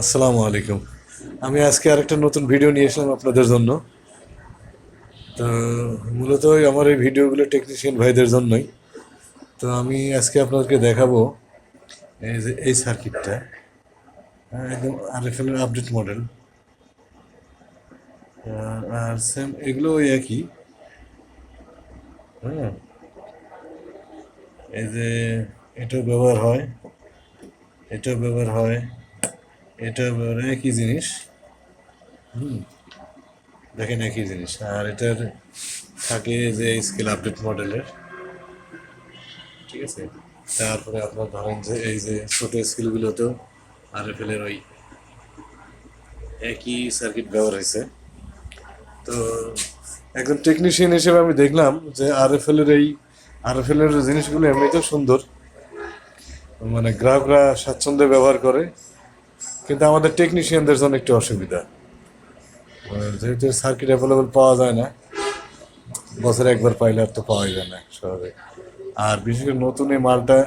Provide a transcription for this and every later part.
আসসালামু আলাইকুম। আমি আজকে আরেকটা নতুন ভিডিও নিয়ে এসলাম আপনাদের জন্য। তো মূলত আমার এই ভিডিওগুলো টেকনিশিয়ান ভাইদের জন্যই। তো আমি আজকে আপনাদেরকে দেখাবো এই যে এই সার্কিটটা হ্যাঁ, একদম আরএফএল আপডেট মডেল আর সেম এগুলো ওই একই। হ্যাঁ এই যে এটাও ব্যবহার হয় এটাও ব্যবহার হয়। এটা হয় একই জিনিস। হুম। দেখেন একই জিনিস। আর এটার থাকে যে স্কেল আপডেট মডেলের ঠিক আছে? তারপরে আপনার ধরেন যে এই যে ছোট স্কেলগুলোতেও আর এফ এর ওই একই সার্কিট ব্যবহার হয়েছে। তো একজন টেকনিশিয়ান হিসেবে আমি দেখলাম যে আর এফ এর এই আর এফ এর জিনিসগুলো এমনিতেও সুন্দর। মানে গ্রাহকরা স্বাচ্ছন্দ্যে ব্যবহার করে। কিন্তু আমাদের টেকনিশিয়ানদের জন্য একটু অসুবিধা। মানে যেহেতু সার্কিট অ্যাভেলেবল পাওয়া যায় না, বছরে একবার পাইলে আর তো পাওয়াই যায় না স্বাভাবিক। আর বিশেষ করে নতুন এই মালটা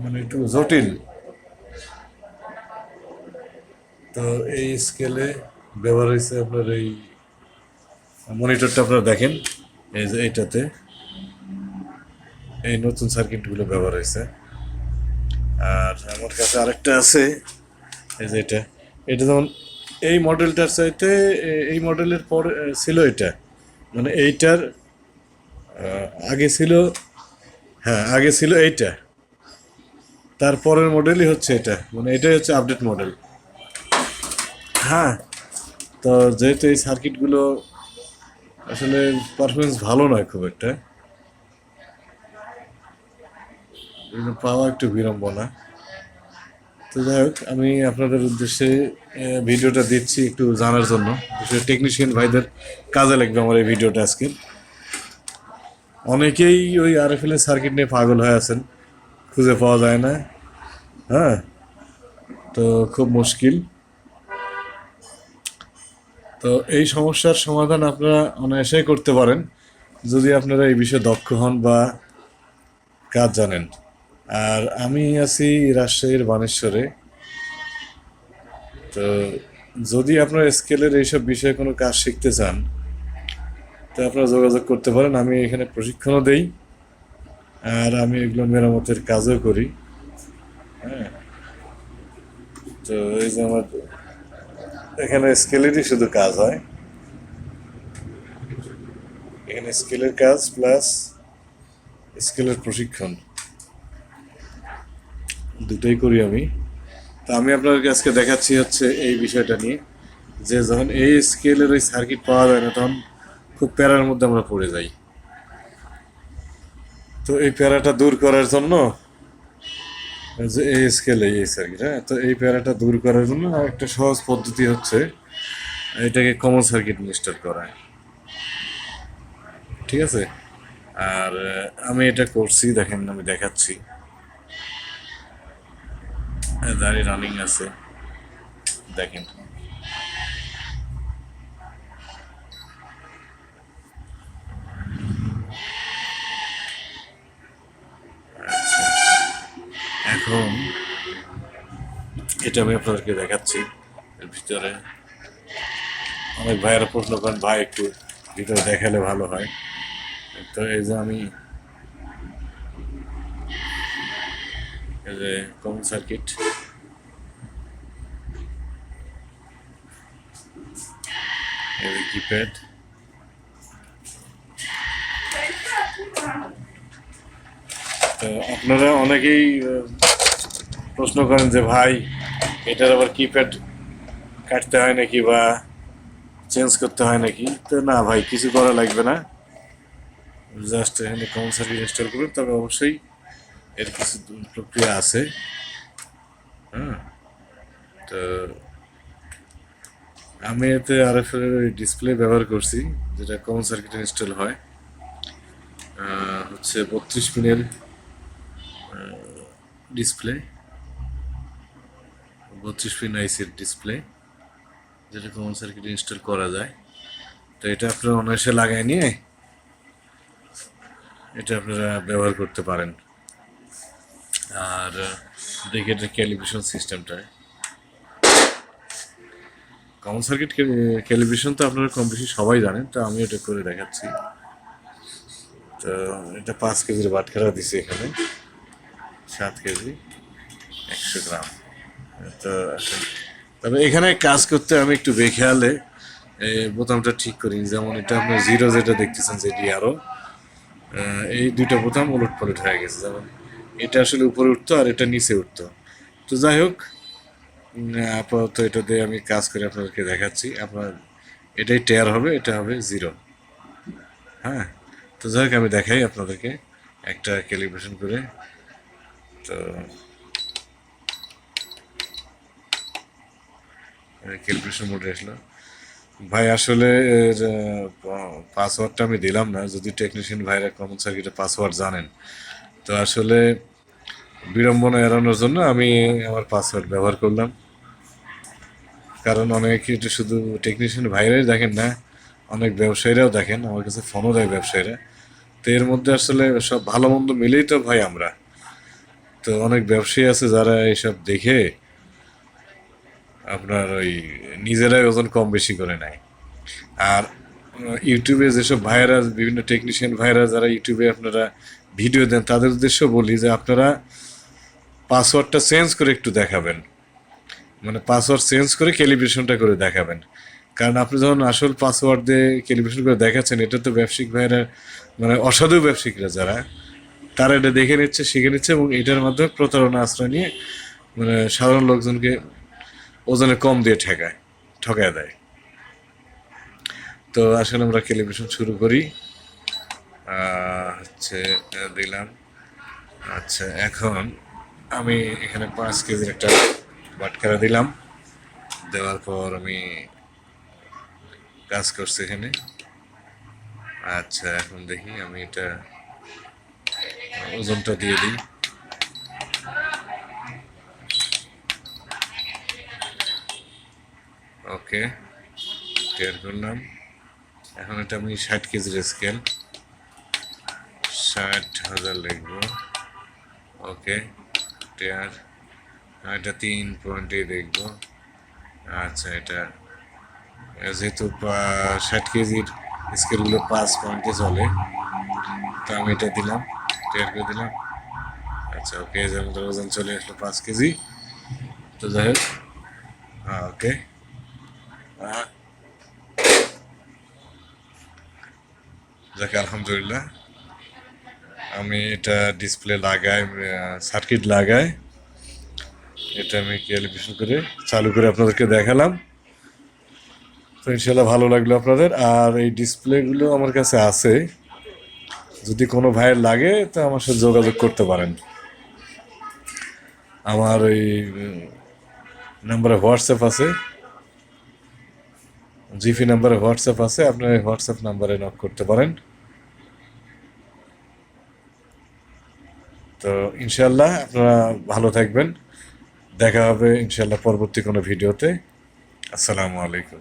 মানে একটু জটিল। তো এই স্কেলে ব্যবহার হয়েছে আপনার এই মনিটরটা আপনারা দেখেন, এই যে এইটাতে। এই নতুন সার্কিটগুলো ব্যবহার হয়েছে। আর আমার কাছে আরেকটা আছে। এই যে এটা। এটা যেমন এই মডেলটার চাইতে এই মডেলের পরে ছিল এটা। মানে এইটার আগে ছিল হ্যাঁ আগে ছিল এইটা। তারপরের মডেলই হচ্ছে এটা। মানে এটাই হচ্ছে আপডেট মডেল হ্যাঁ তো যেহেতু এই সার্কিটগুলো আসলে পারফরমেন্স ভালো নয় খুব একটা পাওয়া একটু বিড়ম্বনা। তো যাই হোক, আমি আপনাদের উদ্দেশ্যে ভিডিওটা দিচ্ছি একটু জানার জন্য। টেকনিশিয়ান ভাইদের কাজে লাগবে আমার এই ভিডিওটা আজকে। অনেকেই ওই আরএফএল সার্কিট নিয়ে পাগল হয়ে আছেন, খুঁজে পাওয়া যায় না। হ্যাঁ তো খুব মুশকিল। তো এই সমস্যার সমাধান আপনারা অনায়াসেই করতে পারেন, যদি আপনারা এই বিষয়ে দক্ষ হন বা কাজ জানেন। আর আমি আছি রাজশাহীর বানেশ্বরে। তো যদি আপনার স্কেলের এইসব বিষয়ে কোনো কাজ শিখতে চান, তো আপনারা যোগাযোগ করতে পারেন। আমি এখানে প্রশিক্ষণও দেই আর আমি এগুলো মেরামতের কাজও করি। হ্যাঁ। তো এই যে আমার এখানে স্কেলেরই শুধু কাজ হয়। এখানে স্কেলের কাজ প্লাস স্কেলের প্রশিক্ষণ। দুটোই করি আমি। তো আমি আপনাদেরকে আজকে দেখাচ্ছি হচ্ছে এই বিষয়টা নিয়ে, যে যখন এই স্কেলের ওই সার্কিট পাওয়া যায় না, তখন খুব প্যারার মধ্যে আমরা পড়ে যাই। তো এই প্যারাটা দূর করার জন্য, যে এই স্কেলে এই সার্কিট হ্যাঁ? তো এই প্যারাটা দূর করার জন্য একটা সহজ পদ্ধতি হচ্ছে, এটাকে কমন সার্কিট ইনস্টল করা। ঠিক আছে? আর আমি এটা করছি, দেখেন, আমি দেখাচ্ছি। দাঁড়িয়ে রানিং আছে। দেখেন। আচ্ছা। এখন এটা আমি আপনাদেরকে দেখাচ্ছি। এর ভিতরে অনেক ভাইয়েরা প্রশ্ন করেন, ভাই, একটু ভিতরে দেখালে ভালো হয়। তো এই যে আমি এই যে কমন সার্কিট এই যে কিপ্যাড তো আপনারা অনেকেই প্রশ্ন করেন যে, ভাই, এটার আবার কিপ্যাড কাটতে হয় নাকি বা চেঞ্জ করতে হয় নাকি? তো না, ভাই, কিছু করা লাগবে না। জাস্ট এখানে কমন সার্কিট ইনস্টল করুন, তবে অবশ্যই এর কিছু প্রক্রিয়া আছে। হ্যাঁ? তো আমি এতে আর এফ ডিসপ্লে ব্যবহার করছি, যেটা কমন সার্কিট ইনস্টল হয়। হচ্ছে বত্রিশ পিনের ডিসপ্লে বত্রিশ পিন আইসির ডিসপ্লে যেটা কমন সার্কিট ইনস্টল করা যায়। তো এটা আপনারা অনায়াসে লাগাই নিয়ে, এটা আপনারা ব্যবহার করতে পারেন। আর দেখি এটা ক্যালিব্রেশন সিস্টেমটা কমন সার্কিট ক্যালিব্রেশন তো আপনারা কম বেশি সবাই জানেন, তো আমি এটা করে দেখাচ্ছি। তো এটা পাঁচ কেজির বাটখারা দিছি এখানে, সাত কেজি, একশো গ্রাম। তো তবে এখানে কাজ করতে আমি একটু বেখেয়ালে বোতামটা ঠিক করি যেমন এটা আপনার জিরো যেটা দেখতেছেন যেটি আরও এই দুইটা বোতাম উলট পালট হয়ে গেছে। যেমন এটা আসলে উপরে উঠতো আর এটা নিচে উঠতো। তো যাই হোক আপাতত এটা দিয়ে আমি কাজ করে আপনাদেরকে দেখাচ্ছি। আপনার এটাই টেয়ার হবে, এটা হবে জিরো হ্যাঁ তো যাই হোক, আমি দেখাই আপনাদেরকে একটা ক্যালিব্রেশন করে। তো ক্যালিব্রেশন মোডে আসলো। ভাই, আসলে এর পাসওয়ার্ডটা আমি দিলাম না। যদি টেকনিশিয়ান ভাইরা কমন সার্কিটের পাসওয়ার্ড জানেন তো আসলে বিড়ম্বনা এড়ানোর জন্য আমি আমার পাসওয়ার্ড ব্যবহার করলাম। কারণ অনেক এটা শুধু টেকনিশিয়ান ভাইরাই দেখেন না, অনেক ব্যবসায়ীরাও দেখেন, আমার কাছে ফোনও দেয় ব্যবসায়ীরা। তো এর মধ্যে আসলে সব ভালো মন্দ মিলেই তো ভাই আমরা। তো অনেক ব্যবসায়ী আছে যারা এইসব দেখে আপনার ওই নিজেরাই ওজন কম বেশি করে নেয়। আর ইউটিউবে যেসব ভাইরাস বিভিন্ন টেকনিশিয়ান ভাইরাস যারা ইউটিউবে আপনারা ভিডিও দেন, তাদের উদ্দেশ্য বলি যে আপনারা পাসওয়ার্ডটা চেঞ্জ করে একটু দেখাবেন। মানে পাসওয়ার্ড চেঞ্জ করে ক্যালিব্রেশনটা করে দেখাবেন। কারণ আপনি যখন আসল পাসওয়ার্ড দিয়ে ক্যালিব্রেশন করে দেখাচ্ছেন, এটা তো ব্যবসায়িক ভাইয়েরা মানে অসাধু ব্যবসায়িকরা যারা, তারা এটা দেখে নিচ্ছে, শিখে নিচ্ছে এবং এটার মাধ্যমে প্রতারণা আশ্রয় নিয়ে মানে সাধারণ লোকজনকে ওজনে কম দিয়ে ঠেকায়, ঠকায় দেয়। তো আসলে আমরা ক্যালিব্রেশন শুরু করি। হচ্ছে দিলাম। আচ্ছা এখন আমি এখানে পাঁচ কেজির একটা বাটখারা দিলাম। দেওয়ার পর আমি কাজ করছি এখানে। আচ্ছা এখন দেখি আমি এটা ওজনটা দিয়ে দিই। ওকে টেয়ার করলাম। এখন এটা আমি ষাট কেজির স্কেল। ষাট হাজার লিখব। ওকে, টেয়ার এটা তিন পয়েন্টে দেখব। আচ্ছা এটা যেহেতু ষাট কেজির স্কেলগুলো পাঁচ পয়েন্টে চলে, তো আমি এটা দিলাম, টেয়ার করে দিলাম। আচ্ছা ওকে যে আমাদের ওজন চলে আসলো পাঁচ কেজি। তো যাই হোক হ্যাঁ ওকে হ্যাঁ যাকে, আলহামদুলিল্লাহ। আমি এটা ডিসপ্লে লাগাই সার্কিট লাগাই। এটা আমি ক্যালিব্রেশন করে চালু করে আপনাদেরকে দেখালাম। তো ইনশাল্লাহ ভালো লাগল আপনাদের। আর এই ডিসপ্লেগুলো আমার কাছে আছে। যদি কোনো ভাইয়ের লাগে, তো আমার সাথে যোগাযোগ করতে পারেন। আমার ওই নাম্বারে হোয়াটসঅ্যাপ আছে। জিপি নাম্বারে হোয়াটসঅ্যাপ আছে। আপনার এই হোয়াটসঅ্যাপ নাম্বারে নক করতে পারেন। তো ইনশাল্লাহ আপনারা ভালো থাকবেন। দেখা হবে ইনশাল্লাহ পরবর্তী কোনো ভিডিওতে। আসসালামু আলাইকুম।